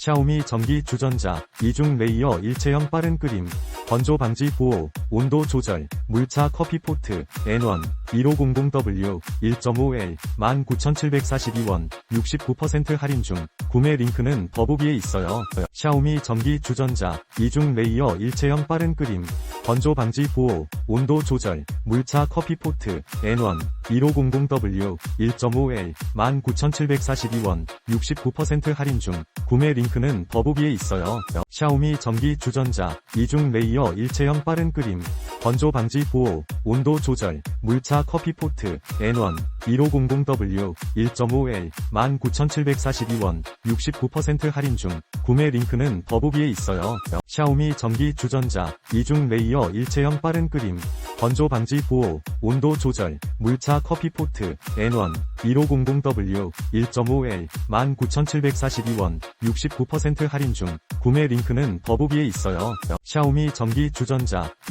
샤오미 전기 주전자, 이중 레이어 일체형 빠른 끓임, 건조 방지 보호, 온도 조절, 물차 커피 포트, N1, 1500W, 1.5L, 19,742원, 69% 할인 중, 구매 링크는 더보기에 있어요. 샤오미 전기 주전자, 이중 레이어 일체형 빠른 끓임, 건조 방지 보호, 온도 조절, 물차 커피 포트, N1, 1500W, 1.5L, 19,742원, 69% 할인 중, 구매 링크는 더보기에 있어요. 샤오미 전기 주전자, 이중 레이어 일체형 빠른 끓임, 건조 방지 보호, 온도 조절, 물차 커피 포트, N1, 1500W, 1.5L, 19,742원, 69% 할인 중, 구매 링크는 더보기에 있어요. 샤오미 전기 주전자, 이중 레이어 일체형 빠른 끓임, 건조 방지 보호, 온도 조절, 물차 커피 포트, N1, 1500W, 1.5L, 19,742원, 69% 할인 중, 구매 링크는 더보기에 있어요. 샤오미 전기 주전자, 이중